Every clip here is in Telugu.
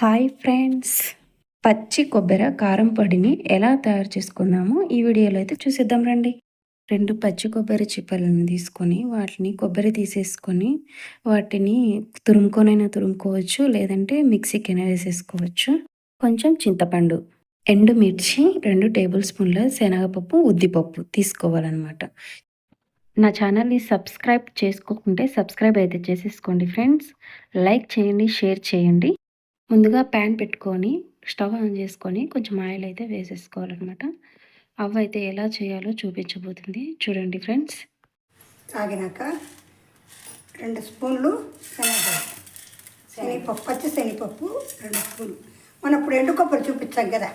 Hi friends. పచ్చి కొబ్బరి కారం పొడిని ఎలా తయారు చేసుకుందామో ఈ వీడియోలో అయితే చూసేద్దాం రండి. రెండు పచ్చి కొబ్బరి చిప్పలను తీసుకొని వాటిని కొబ్బరి తీసేసుకొని వాటిని తురుముకొనైనా తురుముకోవచ్చు లేదంటే మిక్సీకైనా వేసేసుకోవచ్చు. కొంచెం చింతపండు ఎండుమిర్చి రెండు టేబుల్ స్పూన్ల శనగపప్పు ఉద్దిపప్పు తీసుకోవాలన్నమాట. నా ఛానల్ని సబ్స్క్రైబ్ చేసుకోకుంటే సబ్స్క్రైబ్ అయితే చేసేసుకోండి ఫ్రెండ్స్. లైక్ చేయండి షేర్ చేయండి. ముందుగా ప్యాన్ పెట్టుకొని స్టవ్ ఆన్ చేసుకొని కొంచెం ఆయిల్ అయితే వేసేసుకోవాలన్నమాట. అవి అయితే ఎలా చేయాలో చూపించబోతుంది. చూడండి ఫ్రెండ్స్. తాగినాక రెండు స్పూన్లు శనగపప్పు. శనగపప్పు పచ్చి శనగపప్పు రెండు స్పూన్లు. మనం ఇప్పుడు ఎండు కొబ్బరి చూపించాం కదా?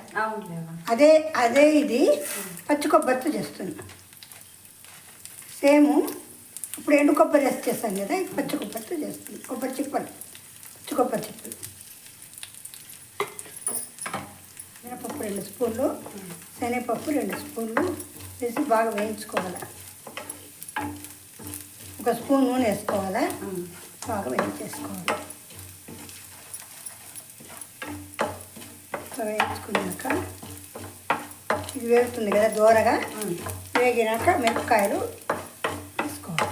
అదే అదే ఇది పచ్చి కొబ్బరితో చేస్తున్నాం. సేమ్ ఇప్పుడు ఎండు కొబ్బరి వేసి చేస్తాం కదా? పచ్చి కొబ్బరితో చేస్తుంది కొబ్బరి చిప్పలు. పచ్చి కొబ్బరి చిప్పలు. రెండు స్పూన్లు శనగపప్పు రెండు స్పూన్లు వేసి బాగా వేయించుకోవాలి. ఒక స్పూన్ నూనె వేసుకోవాలా? బాగా వేయించేసుకోవాలి. వేయించుకున్నాక ఇది వేగుతుంది కదా దూరగా? వేగినాక మిరపకాయలు వేసుకోవాలి.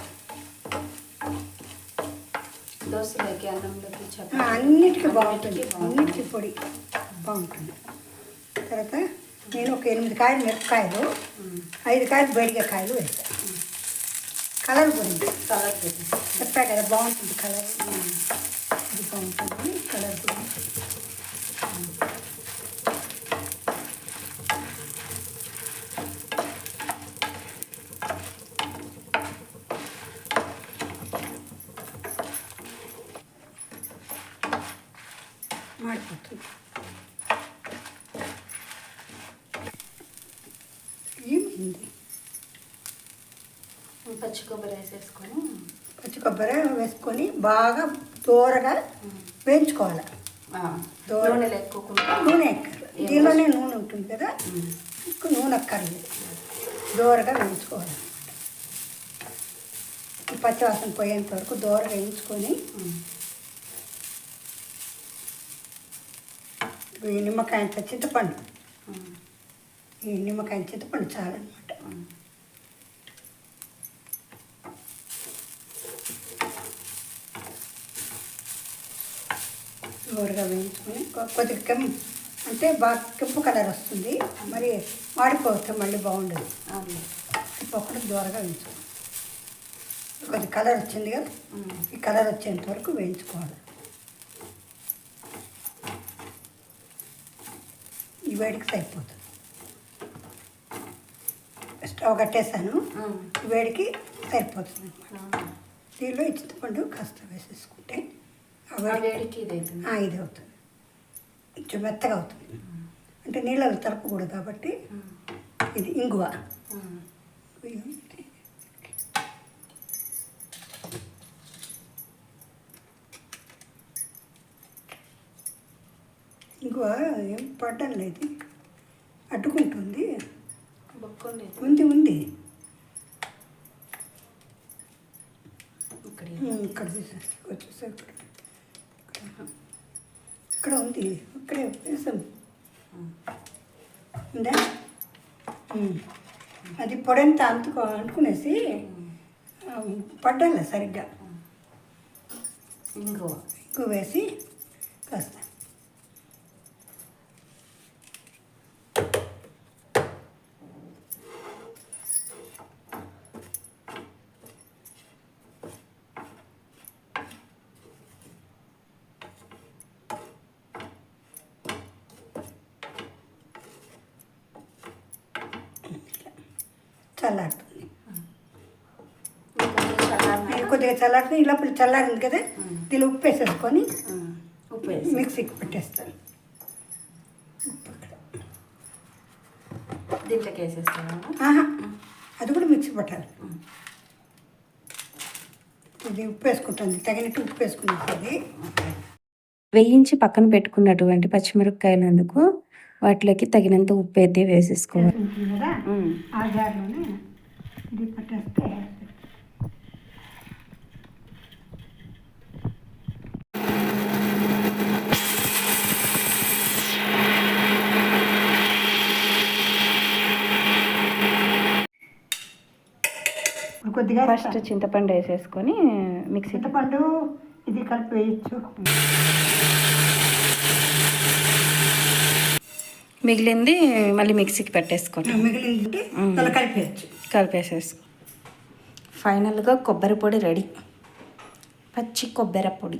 దోశలోకి అన్నంలోకి ఆ, అన్నిటికీ బాగుంటుంది. అన్నిటికీ పొడి బాగుంటుంది. తర్వాత నేను ఒక ఎనిమిది కాయలు మిరపకాయలు ఐదు కాయలు బయటికి కాయలు వేస్తాను కలర్ గురించి. కలర్ చెప్పా కదా బాగుంటుంది కలర్. ఇది బాగుంటుంది కలర్ గురించి. మాడిపోతుంది. ఏమైంది పచ్చి కొబ్బరి వేసేసుకొని పచ్చి కొబ్బరి వేసుకొని బాగా దూరగా వేయించుకోవాలి. నూనె లేకోకుండా నూనె ఎక్కర్లేదు దీనిలోనే నూనె ఉంటుంది కదా? ఎక్కువ నూనె అక్కర్లేదు. దూరగా వేయించుకోవాలి. పచ్చివాసన పోయేంత వరకు దూరగా వేయించుకొని నిమ్మకాయ చింతపండు ఈ నిమ్మకాయ చింతపండు చాలన్నమాట. దూరగా వేయించుకొని కొద్దిగా అంటే బాగా కెంపు కలర్ వస్తుంది. మరి మాడిపోతే మళ్ళీ బాగుండదు. ఒక్కటి దూరగా వేయించుకోవాలి కొద్ది కలర్ వచ్చింది కదా ఈ కలర్ వచ్చేంత వరకు వేయించుకోవాలి. ఈ వేడికి సరిపోతుంది. స్టవ్ కట్టేసాను వేడికి సరిపోతుంది అనమాట దీనిలో చింతపండు కాస్త వేసేసుకుంటే వేడికి ఇది అవుతుంది. ఆ, ఇది అవుతుంది. కొంచెం మెత్తగా అవుతుంది. అంటే నీళ్ళలో తలపకూడదు కాబట్టి ఇది ఇంగువ. ఇంగువ ఏం పడ్డం లేదు. అడ్డుకుంటుంది. ఉంది ఉంది. ఇక్కడ ఇక్కడ వచ్చేసా ఇక్కడ ఉంది ఇక్కడే వేసాం ఉందా. అది పొడంతా అంటుకో అంటుకునేసి పడ్డాలి సరిగ్గా. ఇంకో ఎక్కువ వేసి కాస్త. చల్లారుతుంది ఇది కొద్దిగా చల్లారుతుంది ఈ లోపల చల్లారింది కదా దీనిలో ఉప్పు వేసేసుకొని ఉప్పు మిక్సీకి పెట్టేస్తాను. దీంట్లోకి వేసేస్తాను అది కూడా మిక్సీ పట్టాలి. ఇది ఉప్పు వేసుకుంటుంది తగినట్టు ఉప్పు వేసుకుంటుంది వేయించి పక్కన పెట్టుకున్నటువంటి పచ్చిమిరపకాయలు అందుకు వాటిలోకి తగినంత ఉప్పు అయితే వేసేసుకోవాలి. కొద్దిగా ఫస్ట్ చింతపండు వేసేసుకొని మిక్సీ చింతపండు ఇది కలిపి వేయచ్చు. మిగిలింది మళ్ళీ మిక్సీకి పెట్టేసుకోవటం మిగిలింది కలిపేయచ్చు. కలిపేసేసుకో. ఫైనల్గా కొబ్బరి పొడి రెడీ. పచ్చి కొబ్బరి పొడి.